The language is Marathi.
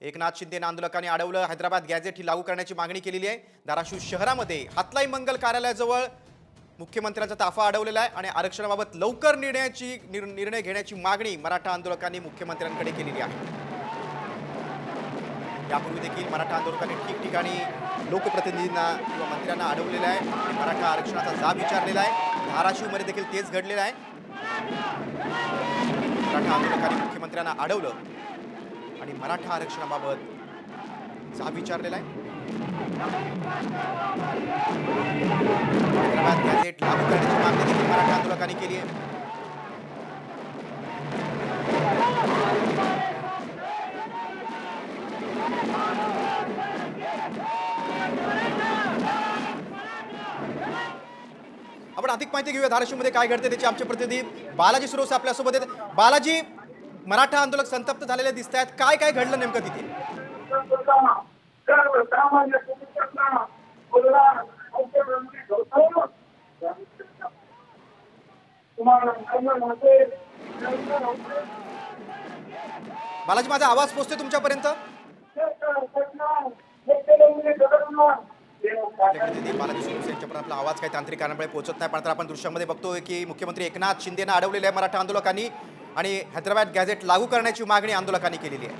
एकनाथ शिंदे आंदोलकांनी अडवलं. हैदराबाद गॅझेट ही लागू करण्याची मागणी केलेली आहे. धाराशिव शहरामध्ये हातलाई मंगल कार्यालयाजवळ मुख्यमंत्र्यांचा ताफा अडवलेला आहे आणि आरक्षणाबाबत लवकर निर्णयाची निर्णय घेण्याची मागणी मराठा आंदोलकांनी मुख्यमंत्र्यांकडे केलेली आहे. यापूर्वी देखील मराठा आंदोलकांनी ठिकठिकाणी लोकप्रतिनिधींना किंवा मंत्र्यांना अडवलेलं आहे. आणि मराठा आरक्षणाचा जाब विचारलेला आहे. धाराशिवमध्ये देखील तेच घडलेलं आहे. मराठा आंदोलकांनी मुख्यमंत्र्यांना अडवलं. आणि मराठा आरक्षणाबाबत जा विचारलेला आहे. हैदराबाद गॅझेट लागू करण्याची मागणी देखील मराठा आंदोलकांनी केली आहे. आपण अधिक माहिती घेऊया धाराशिवमध्ये काय घडते त्याचे आमचे प्रतिनिधी. बालाजी सुरोसे आपल्यासोबत आहेत. बालाजी मराठा आंदोलक संतप्त झालेले दिसत आहेत. काय काय घडलं नेमकं तिथे? बालाजी माझा आवाज पोहोचतोय तुमच्यापर्यंत? आपला आवाज काही तांत्रिक कारणामुळे पोहोचत नाही. पण आता आपण दृश्यामध्ये बघतोय की मुख्यमंत्री एकनाथ शिंदेनं अडवलेले आहे मराठा आंदोलकांनी. आणि हैदराबाद गॅझेट लागू करण्याची मागणी आंदोलकांनी केलेली आहे.